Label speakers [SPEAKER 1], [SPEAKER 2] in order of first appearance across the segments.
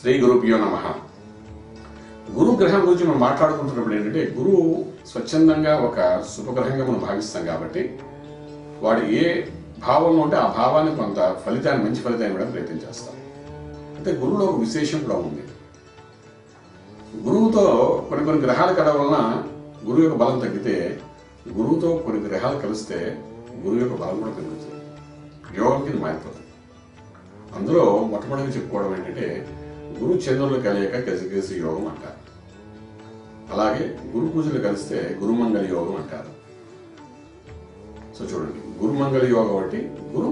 [SPEAKER 1] శ్రీ గురుభ్యో నమ. గురు గ్రహం గురించి మనం మాట్లాడుకుంటున్నప్పుడు ఏంటంటే గురువు స్వచ్ఛందంగా ఒక శుభగ్రహంగా మనం భావిస్తాం కాబట్టి వాడు ఏ భావంలో ఉంటే ఆ భావాన్ని కొంత ఫలితాన్ని మంచి ఫలితాన్ని కూడా ప్రయత్నం చేస్తాం. అయితే గురువులో ఒక విశేషం కూడా ఉంది. గురువుతో కొన్ని కొన్ని గ్రహాలు కలవ వలన గురువు యొక్క బలం తగ్గితే గురువుతో కొన్ని గ్రహాలు కలిస్తే గురువు యొక్క బలం కూడా పెరుగుతుంది. యోగం కింద మారిపోతుంది. అందులో మొట్టమొదటి చెప్పుకోవడం ఏంటంటే గురు చంద్రులు కలియక గజగజ యోగం అంటారు. అలాగే గురు పూజలు కలిస్తే గురుమంగళ యోగం అంటారు. సో చూడండి గురుమంగళ యోగం ఒకటి గురు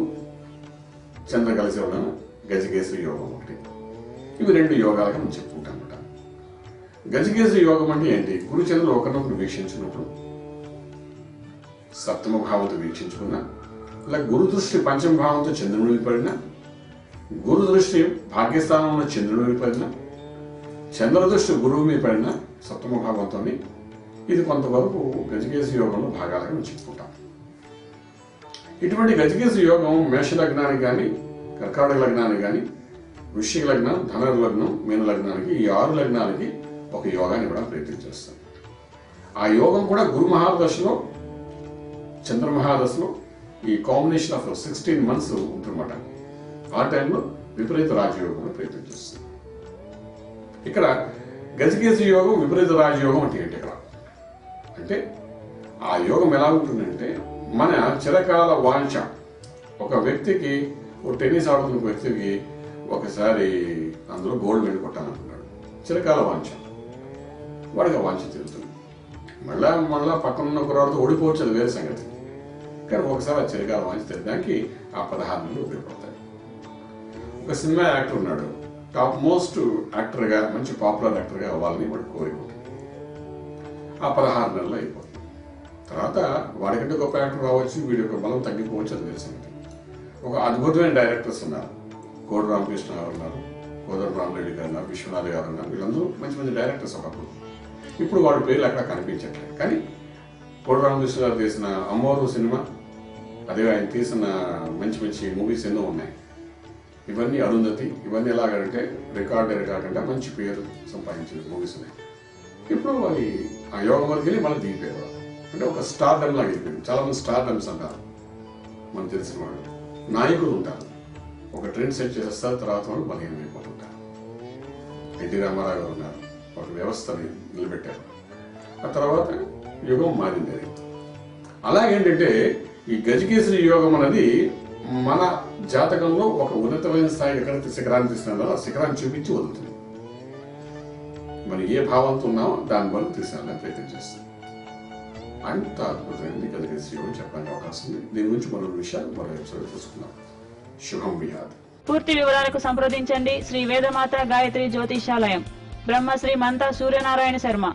[SPEAKER 1] చంద్ర కలిసి ఉన్న గజగేశ్వరి యోగం ఒకటి. ఇవి రెండు యోగాలుగా మనం చెప్పుకుంటాం అన్నమాట. యోగం అంటే ఏంటి? గురు చంద్రులు ఒకరినొకరు వీక్షించినప్పుడు సప్తమ భావంతో వీక్షించుకున్నా ఇలా గురు దృష్టి పంచమ భావంతో చంద్రుని పడినా గురు దృష్టి భాగ్యస్థానంలో చంద్రుడి మీద పడిన చంద్రదృష్టి గురువు మీద పడిన సప్తమ ఇది కొంతవరకు గజకేశ యోగంలో భాగాలుగా మేము చెప్పుకుంటాం. ఇటువంటి గజకేశ యోగం మేష లగ్నానికి కానీ కర్కాటక లగ్నానికి కానీ వృశ్చిక లగ్నం ధనుర్ లగ్నం మీన లగ్నానికి ఈ ఆరు లగ్నాలకి ఒక యోగాన్ని కూడా ప్రయత్నం చేస్తాం. ఆ యోగం కూడా గురు మహాదశలో చంద్ర మహాదశలో ఈ కాంబినేషన్ ఆఫ్ సిక్స్టీన్ మంత్స్ ఉంటుందన్నమాట. ఆ టైంలో విపరీత రాజయోగం ప్రయత్నం చేస్తుంది. ఇక్కడ గజకేసి యోగం విపరీత రాజయోగం అంటే ఏంటి ఇక్కడ? అంటే ఆ యోగం ఎలా ఉంటుందంటే మన చిరకాల వాంఛ. ఒక వ్యక్తికి ఒక టెన్నిస్ ఆడుతున్న ఒక వ్యక్తికి ఒకసారి అందులో గోల్డ్ మెడల్ కొట్టాలనుకున్నాడు చిరకాల వాంఛ. వాడికి ఆ వాంఛ తిరుగుతుంది మళ్ళా మళ్ళా పక్కన ఉన్న కుర్రాడితో ఓడిపోవచ్చు అది వేరే సంగతి. కానీ ఒకసారి ఆ చిరకాల వాంఛ తిరగడానికి ఆ పదహారు నెలలు ఉపయోగపడతాయి. ఒక సినిమా యాక్టర్ ఉన్నాడు. టాప్ మోస్ట్ యాక్టర్గా మంచి పాపులర్ యాక్టర్గా అవ్వాలని వాడు కోరిక ఆ పదహారు నెలలు అయిపోతుంది. తర్వాత వాడికంటే గొప్ప యాక్టర్ రావచ్చు వీడి యొక్క బలం తగ్గిపోవచ్చు అది తెలిసింది. ఒక అద్భుతమైన డైరెక్టర్స్ ఉన్నారు. కోడు రామకృష్ణ గారు ఉన్నారు కోదరు రామరెడ్డి గారు ఉన్నారు విశ్వనాథ్ గారు ఉన్నారు. వీళ్ళందరూ మంచి మంచి డైరెక్టర్స్ ఒకప్పుడు. ఇప్పుడు వాడి పేర్లు అక్కడ కనిపించట్లేదు. కానీ కోడు రామకృష్ణ గారు తీసిన అమ్మవారు సినిమా అదే ఆయన తీసిన మంచి మంచి మూవీస్ ఎన్నో ఉన్నాయి. ఇవన్నీ అరుంధతి ఇవన్నీ ఎలాగంటే రికార్డర్ కాకుండా మంచి పేరు సంపాదించిన మూవీస్ ఉన్నాయి ఇప్పుడు అది ఆ యోగం వరకు వెళ్ళి మళ్ళీ దిగిపోయారు. అంటే ఒక స్టార్ డమ్ లాగా వెళ్ళిపోయింది చాలా మంది స్టార్ డమ్స్ అంటారు. మనకు తెలిసిన వాళ్ళు. నాయకులు ఉంటారు. ఒక ట్రెండ్ సెట్ చేస్తారు తర్వాత వాళ్ళు బలహీనం అయిపోతుంటారు ఎన్టీ రామారావు గారు ఉన్నారు. ఒక వ్యవస్థని నిలబెట్టారు. ఆ తర్వాత యుగం మారింది అది. అలాగేంటంటే ఈ గజకేసరి యోగం అనేది మన జాతకంలో ఒక ఉన్నతమైన స్థాయి ఎక్కడ శిఖరాన్ని తీసుకున్నాడో ఆ శిఖరాన్ని చూపించి వదులుతుంది. మరి ఏ భావంతో ఉన్నామో దాని వల్ల తీసుకెళ్ళడానికి ప్రయత్నం చేస్తుంది అంత అద్భుతమైనది కలిగే యోగం చెప్పడానికి అవకాశం ఉంది. దీని గురించి మరో విషయాలు మరో ఎపిసోడ్ చూసుకుందాం. శుభం విహాద్
[SPEAKER 2] పూర్తి వివరాలకు సంప్రదించండి Shri Vedamata Gayatri Jyotishalayam. Brahmashri Manta Suryanarayana Sharma.